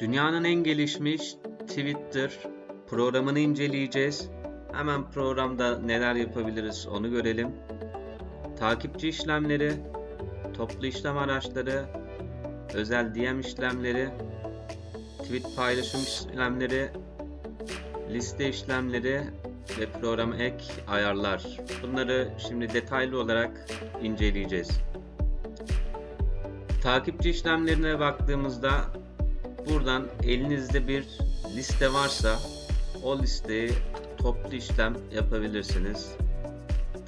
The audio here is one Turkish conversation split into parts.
Dünyanın en gelişmiş Twitter programını inceleyeceğiz. Hemen programda neler yapabiliriz onu görelim. Takipçi işlemleri, toplu işlem araçları, özel DM işlemleri, tweet paylaşım işlemleri, liste işlemleri ve programa ek ayarlar. Bunları şimdi detaylı olarak inceleyeceğiz. Takipçi işlemlerine baktığımızda buradan elinizde bir liste varsa o listeyi toplu işlem yapabilirsiniz.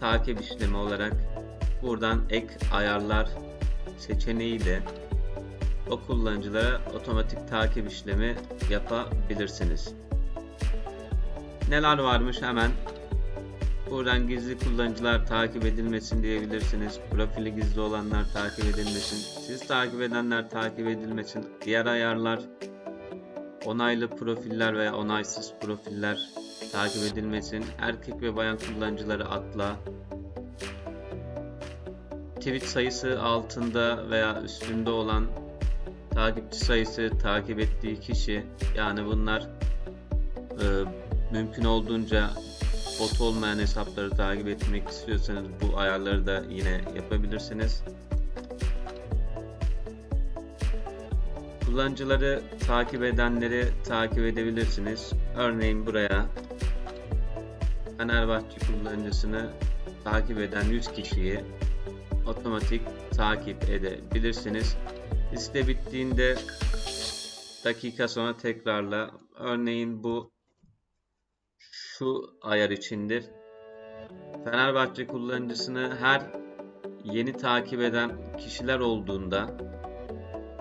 Takip işlemi olarak buradan ek ayarlar seçeneğiyle o kullanıcılara otomatik takip işlemi yapabilirsiniz. Neler varmış hemen buradan gizli kullanıcılar takip edilmesin diyebilirsiniz. Profili gizli olanlar takip edilmesin. Siz takip edenler takip edilmesin. Diğer ayarlar onaylı profiller veya onaysız profiller takip edilmesin. Erkek ve bayan kullanıcıları atla. Tweet sayısı altında veya üstünde olan takipçi sayısı takip ettiği kişi yani bunlar e, mümkün olduğunca bot olmayan hesapları takip etmek istiyorsanız bu ayarları da yine yapabilirsiniz. Kullanıcıları takip edenleri takip edebilirsiniz. Örneğin buraya Fenerbahçe kullanıcısını takip eden 100 kişiyi otomatik takip edebilirsiniz. Liste bittiğinde dakika sonra tekrarla. Örneğin bu şu ayar içindir. Fenerbahçe kullanıcısını her yeni takip eden kişiler olduğunda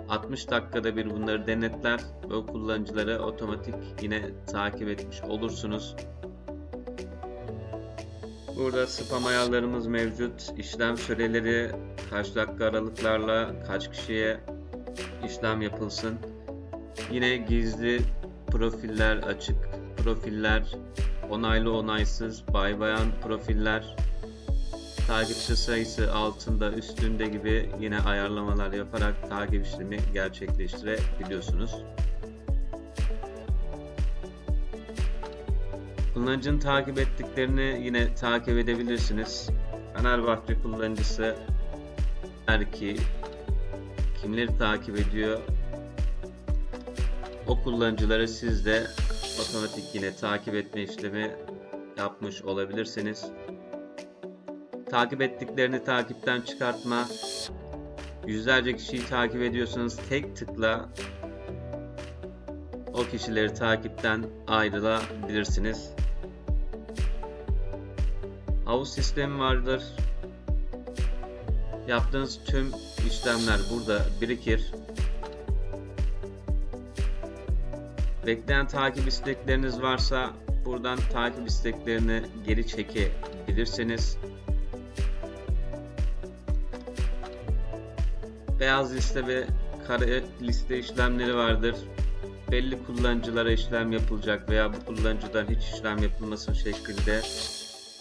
60 dakikada bir bunları denetler ve o kullanıcıları otomatik yine takip etmiş olursunuz. Burada spam ayarlarımız mevcut. İşlem süreleri kaç dakika aralıklarla kaç kişiye işlem yapılsın. Yine gizli profiller, açık profiller, onaylı onaysız, bay bayan profiller, takipçi sayısı altında üstünde gibi yine ayarlamalar yaparak takip işlemi gerçekleştirebiliyorsunuz. Kullanıcının takip ettiklerini yine takip edebilirsiniz. Fenerbahçe kullanıcısı her ki kimleri takip ediyor o kullanıcıları siz de otomatik yine takip etme işlemi yapmış olabilirsiniz. Takip ettiklerini takipten çıkartma. Yüzlerce kişiyi takip ediyorsanız tek tıkla o kişileri takipten ayrılabilirsiniz. Havuz sistemi vardır. Yaptığınız tüm işlemler burada birikir. Bekleyen takip istekleriniz varsa buradan takip isteklerini geri çekebilirsiniz. Beyaz liste ve kare liste işlemleri vardır. Belli kullanıcılara işlem yapılacak veya bu kullanıcıdan hiç işlem yapılmasın şeklinde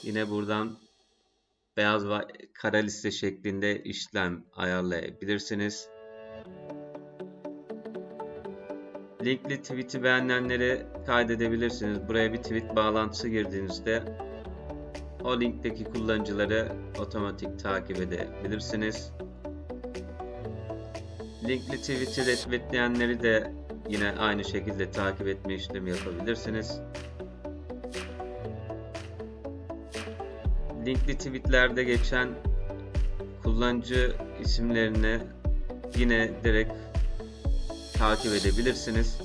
yine buradan beyaz ve kara liste şeklinde işlem ayarlayabilirsiniz. Linkli tweet'i beğenenleri kaydedebilirsiniz. Buraya bir tweet bağlantısı girdiğinizde o linkteki kullanıcıları otomatik takip edebilirsiniz. Linkli tweet'i retweetleyenleri de yine aynı şekilde takip etme işlemi yapabilirsiniz. Linkli tweetlerde geçen kullanıcı isimlerini yine direkt takip edebilirsiniz.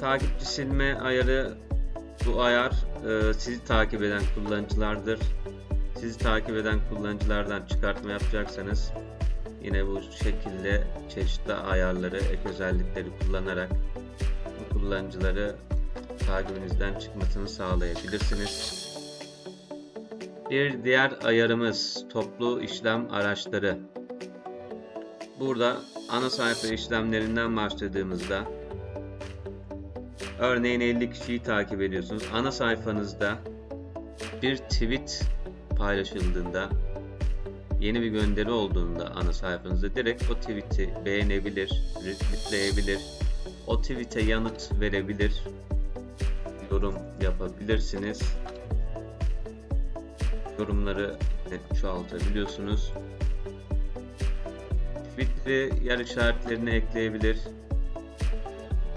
Takipçi silme ayarı bu ayar e, sizi takip eden kullanıcılardır. Sizi takip eden kullanıcılardan çıkartma yapacaksanız yine bu şekilde çeşitli ayarları, ek özellikleri kullanarak bu kullanıcıları takibinizden çıkmasını sağlayabilirsiniz. Bir diğer ayarımız toplu işlem araçları. Burada ana sayfa işlemlerinden başladığımızda örneğin 50 kişiyi takip ediyorsunuz. Ana sayfanızda bir tweet paylaşıldığında yeni bir gönderi olduğunda ana sayfanızda direkt o tweet'i beğenebilir, retweetleyebilir, o tweet'e yanıt verebilir, yorum yapabilirsiniz. Yorumları çoğaltabiliyorsunuz. Tweet'leri yer işaretlerini ekleyebilir.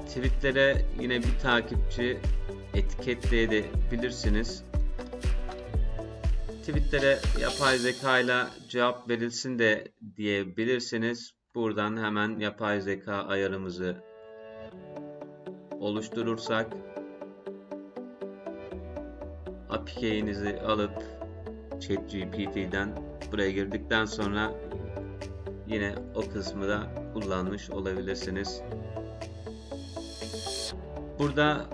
Tweetlere yine bir takipçi etiketleyebilirsiniz. Tweetlere yapay zeka ile cevap verilsin de diyebilirsiniz. Buradan hemen yapay zeka ayarımızı oluşturursak API'nizi alıp ChatGPT'den buraya girdikten sonra yine o kısmı da kullanmış olabilirsiniz. Burada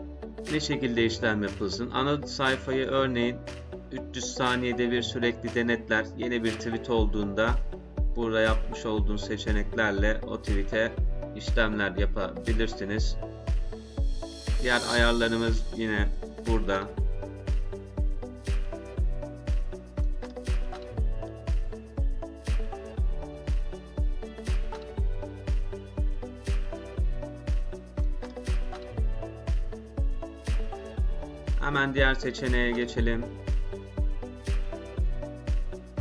ne şekilde işlem yapılsın? Ana sayfayı örneğin 300 saniyede bir sürekli denetler. Yeni bir tweet olduğunda burada yapmış olduğun seçeneklerle o tweet'e işlemler yapabilirsiniz. Diğer ayarlarımız yine burada. Hemen diğer seçeneğe geçelim.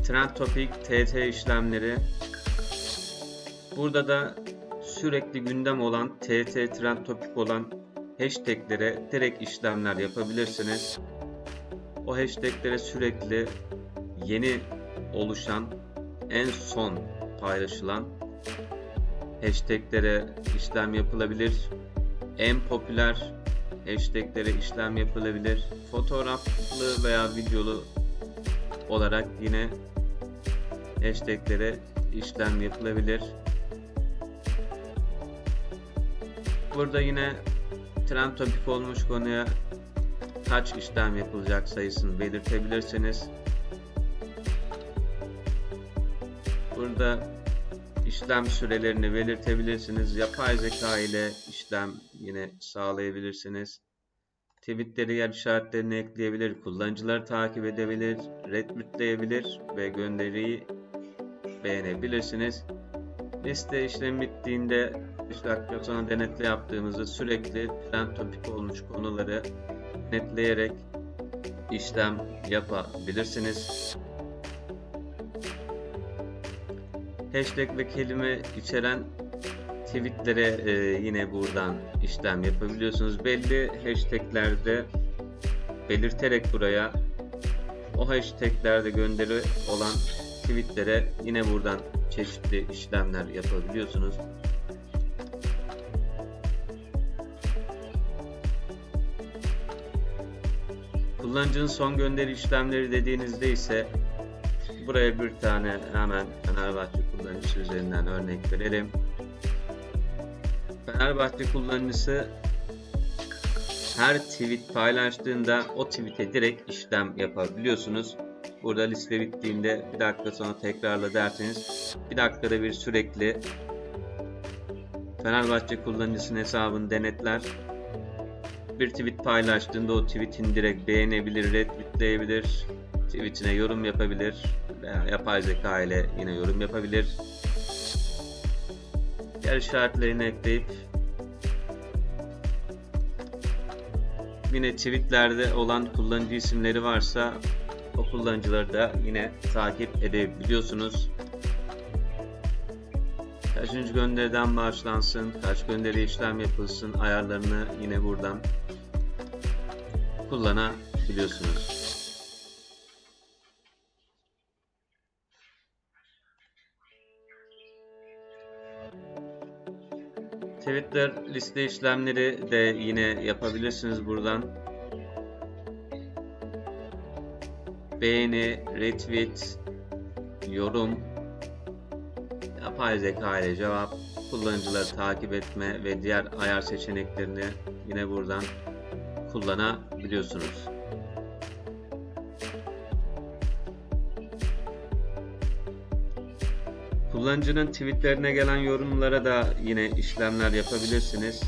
Trend Topic TT işlemleri. Burada da sürekli gündem olan TT Trend Topic olan hashtaglere direkt işlemler yapabilirsiniz. O hashtaglere sürekli yeni oluşan en son paylaşılan hashtaglere işlem yapılabilir. En popüler hashtaglere işlem yapılabilir. Fotoğraflı veya videolu olarak yine hashtaglere işlem yapılabilir. Burada yine trend topik olmuş konuya kaç işlem yapılacak sayısını belirtebilirsiniz. Burada işlem sürelerini belirtebilirsiniz. Yapay zeka ile işlem yine sağlayabilirsiniz. Tweetleri yer işaretlerini ekleyebilir, kullanıcıları takip edebilir, retweetleyebilir ve gönderiyi beğenebilirsiniz. Liste işlemi bittiğinde 5 dakika sonra denetle yaptığımızda sürekli trend topik olmuş konuları denetleyerek işlem yapabilirsiniz. Hashtag ve kelime içeren tweetlere e, yine buradan işlem yapabiliyorsunuz. Belli hashtaglerde belirterek buraya o hashtaglerde gönderi olan tweetlere yine buradan çeşitli işlemler yapabiliyorsunuz. Kullanıcının son gönderi işlemleri dediğinizde ise buraya bir tane hemen Fenerbahçe kullanıcısı üzerinden örnek verelim. Fenerbahçe kullanıcısı her tweet paylaştığında o tweet'e direkt işlem yapabiliyorsunuz. Burada liste bittiğinde bir dakika sonra tekrarla derseniz bir dakikada bir sürekli Fenerbahçe kullanıcısının hesabını denetler. Bir tweet paylaştığında o tweet'in direkt beğenebilir, retweetleyebilir, tweetine yorum yapabilir veya yapay zeka ile yine yorum yapabilir. Yer işaretlerini ekleyip yine tweetlerde olan kullanıcı isimleri varsa o kullanıcıları da yine takip edebiliyorsunuz. Kaçıncı gönderiden başlansın, kaç gönderi işlem yapılsın ayarlarını yine buradan kullanabiliyorsunuz. Twitter liste işlemleri de yine yapabilirsiniz buradan. Beğeni, retweet, yorum, yapay zeka ile cevap, kullanıcıları takip etme ve diğer ayar seçeneklerini yine buradan kullanabiliyorsunuz. Kullanıcının tweetlerine gelen yorumlara da yine işlemler yapabilirsiniz.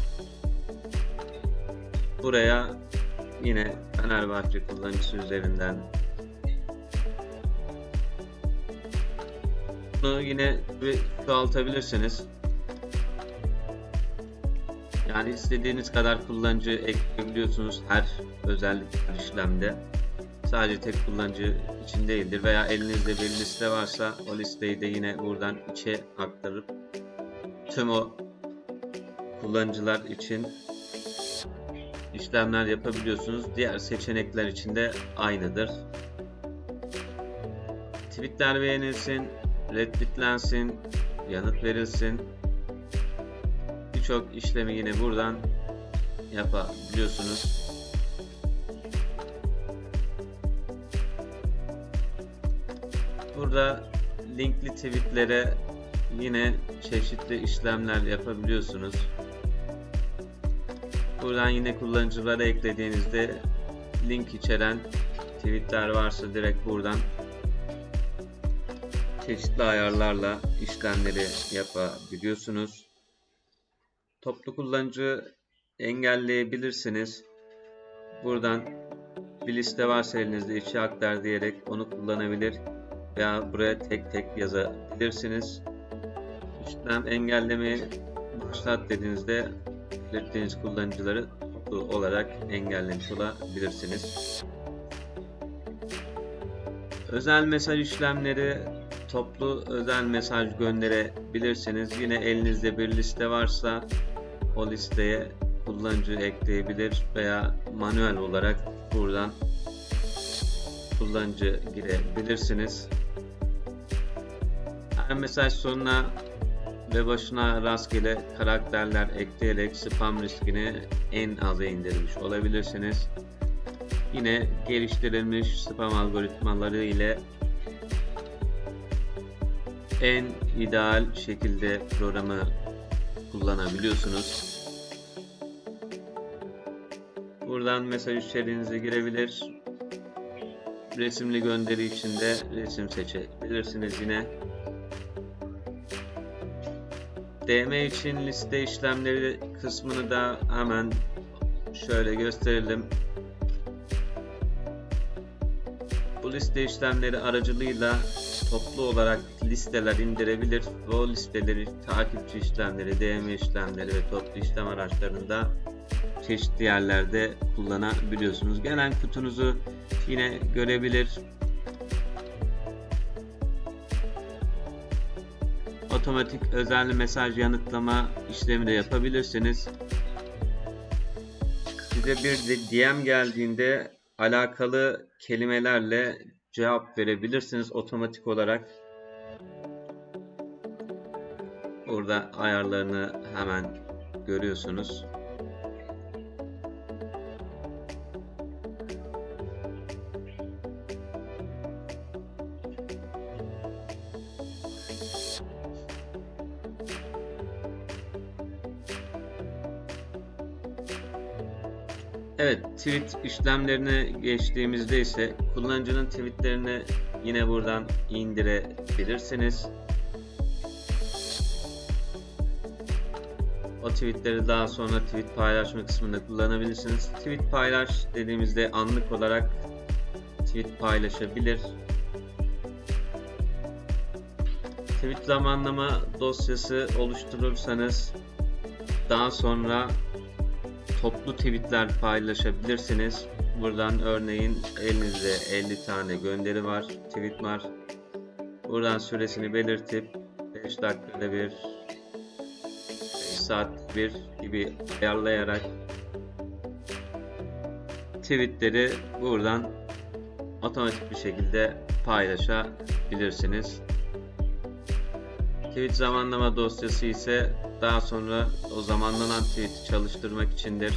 Buraya yine Fenerbahçe kullanıcısı üzerinden Bunu yine bir çoğaltabilirsiniz. Yani istediğiniz kadar kullanıcı ekleyebiliyorsunuz her özellik işlemde. Sadece tek kullanıcı için değildir veya elinizde bir liste varsa o listeyi de yine buradan içe aktarıp tüm o kullanıcılar için işlemler yapabiliyorsunuz. Diğer seçenekler için de aynıdır. Tweetler beğenilsin, retweetlensin, yanıt verilsin. Birçok işlemi yine buradan yapabiliyorsunuz. Burada linkli tweetlere yine çeşitli işlemler yapabiliyorsunuz. Buradan yine kullanıcılara eklediğinizde link içeren tweetler varsa direkt buradan çeşitli ayarlarla işlemleri yapabiliyorsunuz. Toplu kullanıcı engelleyebilirsiniz. Buradan bir liste varsa elinizde içi aktar diyerek onu kullanabilir veya buraya tek tek yazabilirsiniz. İşlem engellemeyi başlat dediğinizde belirttiğiniz kullanıcıları olarak engellemiş olabilirsiniz. Özel mesaj işlemleri toplu özel mesaj gönderebilirsiniz. Yine elinizde bir liste varsa o listeye kullanıcı ekleyebilir veya manuel olarak buradan kullanıcı girebilirsiniz. Her mesaj sonuna ve başına rastgele karakterler ekleyerek spam riskini en aza indirmiş olabilirsiniz. Yine geliştirilmiş spam algoritmaları ile en ideal şekilde programı kullanabiliyorsunuz. Buradan mesaj içeriğinize girebilir. Resimli gönderi için de resim seçebilirsiniz yine. DM için liste işlemleri kısmını da hemen şöyle gösterelim. Bu liste işlemleri aracılığıyla toplu olarak listeler indirebilir ve o listeleri takipçi işlemleri, DM işlemleri ve toplu işlem araçlarında çeşitli yerlerde kullanabiliyorsunuz. Gelen kutunuzu yine görebilir. Otomatik özel mesaj yanıtlama işlemi de yapabilirsiniz. Size bir DM geldiğinde alakalı kelimelerle cevap verebilirsiniz otomatik olarak. Burada ayarlarını hemen görüyorsunuz. Tweet işlemlerine geçtiğimizde ise kullanıcının tweetlerini yine buradan indirebilirsiniz. O tweetleri daha sonra tweet paylaşma kısmında kullanabilirsiniz. Tweet paylaş dediğimizde anlık olarak tweet paylaşabilir. Tweet zamanlama dosyası oluşturursanız daha sonra toplu tweetler paylaşabilirsiniz. Buradan örneğin elinizde 50 tane gönderi var, tweet var. Buradan süresini belirtip 5 dakikada bir, 5 saat bir gibi ayarlayarak tweetleri buradan otomatik bir şekilde paylaşabilirsiniz. Tweet zamanlama dosyası ise daha sonra o zamanlanan tweet'i çalıştırmak içindir.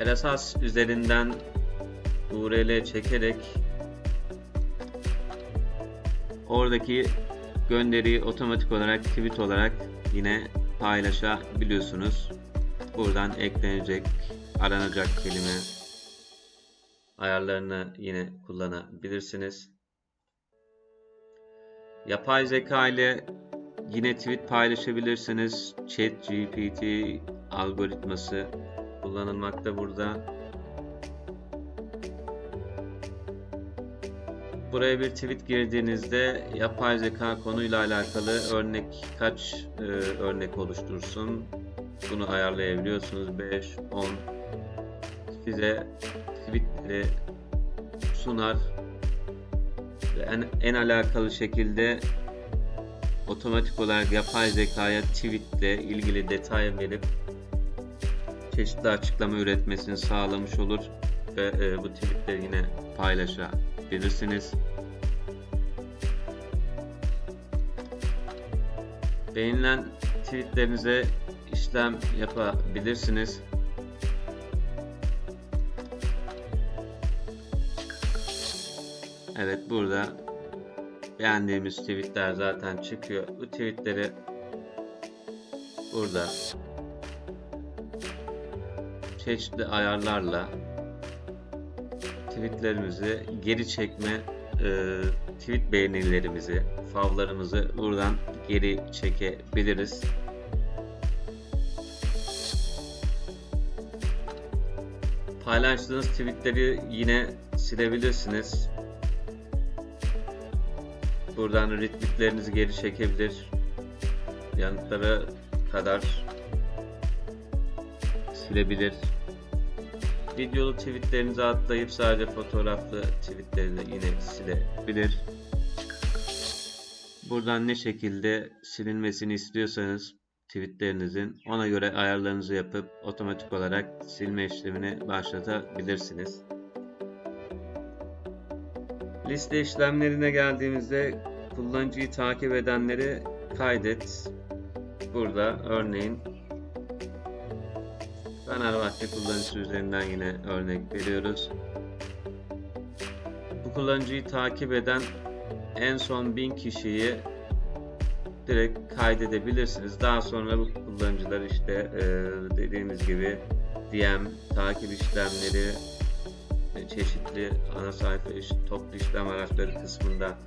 RSS üzerinden URL çekerek oradaki gönderiyi otomatik olarak tweet olarak yine paylaşabiliyorsunuz. Buradan eklenecek, aranacak kelime ayarlarını yine kullanabilirsiniz. Yapay zeka ile yine tweet paylaşabilirsiniz. Chat GPT algoritması kullanılmakta burada. Buraya bir tweet girdiğinizde yapay zeka konuyla alakalı örnek kaç e, örnek oluştursun bunu ayarlayabiliyorsunuz. 5, 10 size tweetleri sunar ve en, en alakalı şekilde otomatik olarak yapay zekaya tweetle ilgili detay verip çeşitli açıklama üretmesini sağlamış olur ve e, bu tweetleri yine paylaşabilirsiniz. Beğenilen tweetlerinize işlem yapabilirsiniz. Evet burada beğendiğimiz tweetler zaten çıkıyor. Bu tweetleri burada çeşitli ayarlarla tweetlerimizi geri çekme e, tweet beğenilerimizi favlarımızı buradan geri çekebiliriz. Paylaştığınız tweetleri yine silebilirsiniz. Buradan retweetlerinizi geri çekebilir. Yanıtlara kadar silebilir. Videolu tweetlerinizi atlayıp sadece fotoğraflı tweetleri de yine silebilir. Buradan ne şekilde silinmesini istiyorsanız tweetlerinizin ona göre ayarlarınızı yapıp otomatik olarak silme işlemini başlatabilirsiniz. Liste işlemlerine geldiğimizde kullanıcıyı takip edenleri kaydet. Burada örneğin Fenerbahçe kullanıcısı üzerinden yine örnek veriyoruz. Bu kullanıcıyı takip eden en son 1000 kişiyi direkt kaydedebilirsiniz. Daha sonra bu kullanıcılar işte dediğimiz gibi DM, takip işlemleri, çeşitli ana sayfa iş, toplu işlem araçları kısmında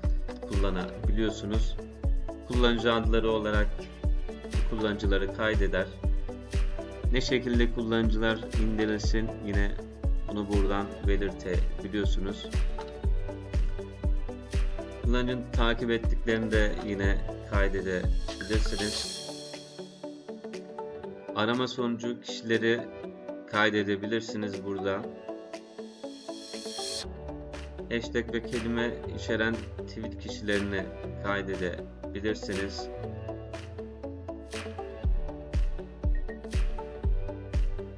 kullanabiliyorsunuz. Kullanıcı adları olarak kullanıcıları kaydeder. Ne şekilde kullanıcılar indirilsin yine bunu buradan belirtebiliyorsunuz. Kullanıcının takip ettiklerini de yine kaydedebilirsiniz. Arama sonucu kişileri kaydedebilirsiniz burada. Hashtag ve kelime içeren tweet kişilerini kaydedebilirsiniz.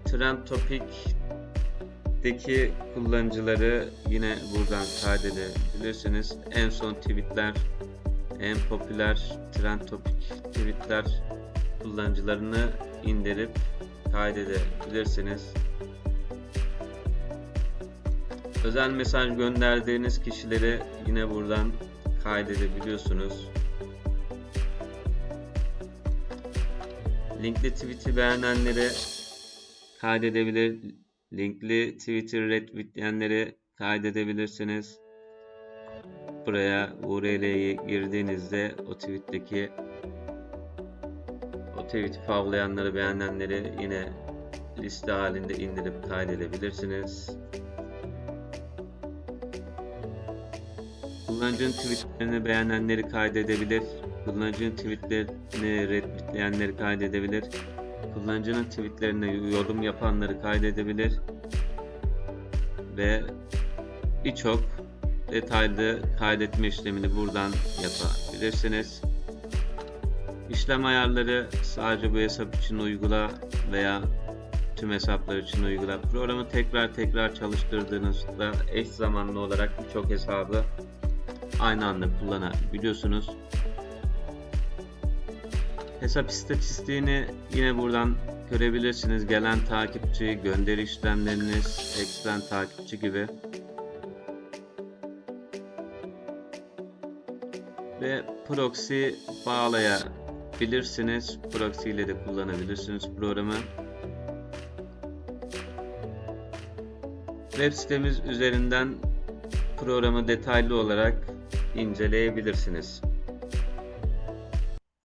Trend Topic'deki kullanıcıları yine buradan kaydedebilirsiniz. En son tweetler, en popüler Trend Topic tweetler kullanıcılarını indirip kaydedebilirsiniz. Özel mesaj gönderdiğiniz kişileri yine buradan kaydedebiliyorsunuz. Linkli tweet'i beğenenleri kaydedebilir. Linkli Twitter retweetleyenleri kaydedebilirsiniz. Buraya URL'ye girdiğinizde o tweet'teki o tweet'i favlayanları beğenenleri yine liste halinde indirip kaydedebilirsiniz. Kullanıcının tweetlerini beğenenleri kaydedebilir. Kullanıcının tweetlerini retweetleyenleri kaydedebilir. Kullanıcının tweetlerine yorum yapanları kaydedebilir. Ve birçok detaylı kaydetme işlemini buradan yapabilirsiniz. İşlem ayarları sadece bu hesap için uygula veya tüm hesaplar için uygula. Programı tekrar tekrar çalıştırdığınızda eş zamanlı olarak birçok hesabı aynı anda kullanabiliyorsunuz. Hesap istatistiğini yine buradan görebilirsiniz. Gelen takipçi, gönderi işlemleriniz, ekstrem takipçi gibi. Ve proxy bağlayabilirsiniz. Proxy ile de kullanabilirsiniz programı. Web sitemiz üzerinden programı detaylı olarak inceleyebilirsiniz.